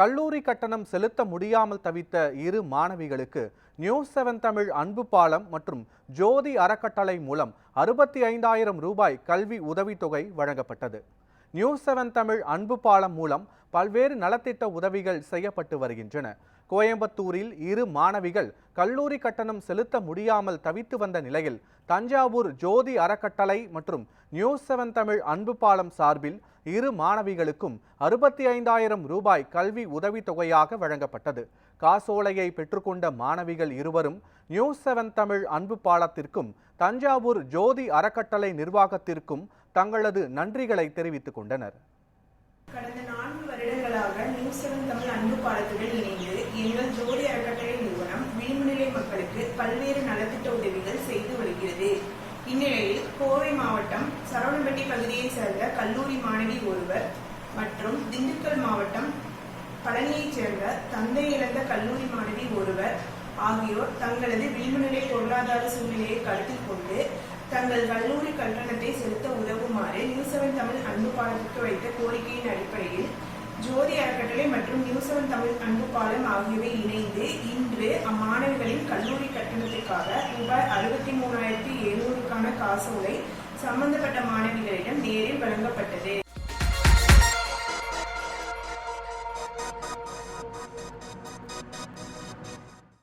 கல்லூரி கட்டணம் செலுத்த முடியாமல் தவித்த இரு மாணவிகளுக்கு நியூஸ் செவன் தமிழ் அன்பு பாலம் மற்றும் ஜோதி அறக்கட்டளை மூலம் அறுபத்தி ஐந்தாயிரம் ரூபாய் கல்வி உதவித்தொகை வழங்கப்பட்டது. நியூஸ் செவன் தமிழ் அன்பு பாலம் மூலம் பல்வேறு நலத்திட்ட உதவிகள் செய்யப்பட்டு வருகின்றன. கோயம்புத்தூரில் இரு மாணவிகள் கல்லூரி கட்டணம் செலுத்த முடியாமல் தவித்து வந்த நிலையில் தஞ்சாவூர் ஜோதி அறக்கட்டளை மற்றும் நியூஸ் செவன் தமிழ் அன்பு பாலம் சார்பில் இரு மாணவிகளுக்கும் அறுபத்தி ஐந்தாயிரம் ரூபாய் கல்வி உதவித்தொகையாக வழங்கப்பட்டது. காசோலையை பெற்றுக்கொண்ட மாணவிகள் இருவரும் நியூஸ் செவன் தமிழ் அன்பு பாலத்திற்கும் தஞ்சாவூர் ஜோதி அறக்கட்டளை நிர்வாகத்திற்கும் தங்களது நன்றிகளை தெரிவித்துக் கொண்டனர். கடந்த நான்கு வருடங்களாக நியூஸ் செவன் தமிழ் அன்பு பாலத்துடன் இணைந்து எங்கள் ஜோதி அறக்கட்டளை நிறுவனம் விளிம்புநிலை மக்களுக்கு பல்வேறு நலத்திட்ட உதவிகள் செய்து வருகிறது. இந்நிலையில் மாவட்டம் சரவணம்பட்டி பகுதியைச் சேர்ந்த கல்லூரி மாணவி ஒருவர் மற்றும் திண்டுக்கல் மாவட்டம் பழனியைச் சேர்ந்த தந்தை இழந்த கல்லூரி மாணவி ஒருவர் ஆகியோர் தங்களது விளிம்புநிலை பொருளாதார சூழ்நிலையை கருத்தில் கொண்டு தங்கள் கல்லூரி கட்டணத்தை செலுத்த உதவுமாறு நியூ செவன் தமிழ் அன்பு பாலத்திற்கு வைத்த கோரிக்கையின் அடிப்படையில் ஜோதி அறக்கட்டளை மற்றும் நியூ செவன் தமிழ் அன்பு பாலம் ஆகியவை இணைந்து இன்று அம்மாணவிகளின் கல்லூரி கட்டணத்திற்காக ரூபாய் அறுபத்தி மூணாயிரத்தி எழுநூறுக்கான காசோலை சம்பந்தப்பட்ட மாணவிகளிடம்